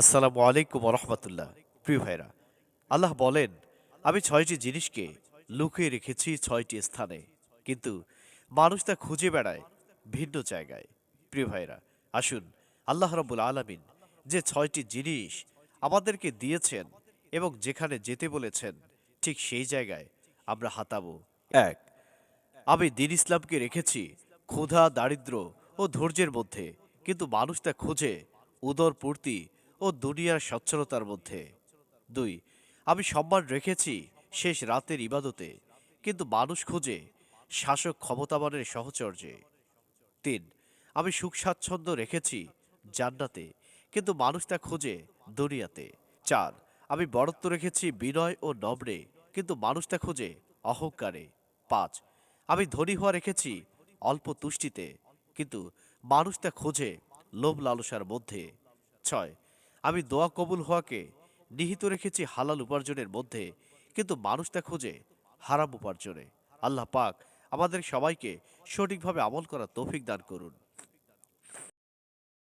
আসসালামু আলাইকুম রহমতুল্লাহ। প্রিয় ভাইরা, আল্লাহ বলেন, আমি ছয়টি জিনিসকে লুকিয়ে রেখেছি ছয়টি স্থানে, কিন্তু মানুষ তা খুঁজে বেড়ায় ভিন্ন জায়গায়। প্রিয় ভাইরা, আসুন, আল্লাহ রব্বুল আলমিন যে ছয়টি জিনিস আমাদেরকে দিয়েছেন এবং যেখানে যেতে বলেছেন, ঠিক সেই জায়গায় আমরা হাতাবো এক, আমি দিন ইসলামকে রেখেছি ক্ষুধা, দারিদ্র ও ধৈর্যের মধ্যে, কিন্তু মানুষ তা খোঁজে উদর পূর্তি ও দুনিয়ার সচ্ছলতার মধ্যে। দুই, আমি সম্মান রেখেছি শেষ রাতের ইবাদতে, কিন্তু মানুষ খোঁজে শাসক ক্ষমতাবানের সহচর্যে। তিন, আমি সুখ স্বাচ্ছন্দ্য রেখেছি জান্নাতে, কিন্তু মানুষ তা খোঁজে দুনিয়াতে। চার, আমি বরত্ব রেখেছি বিনয় ও নম্রে, কিন্তু মানুষ তা খোঁজে অহংকারে। পাঁচ, আমি ধনী হওয়া রেখেছি অল্প তুষ্টিতে, কিন্তু মানুষ তা খোঁজে লোভ লালসার মধ্যে। ছয় আমি দোয়া কবুল হওয়াকে নিহিত রেখেছি হালাল উপার্জনের মধ্যে, কিন্তু মানুষ তা খোঁজে হারাম উপার্জনে। আল্লাহ পাক আমাদের সবাইকে সঠিকভাবে আমল করার তৌফিক দান করুন।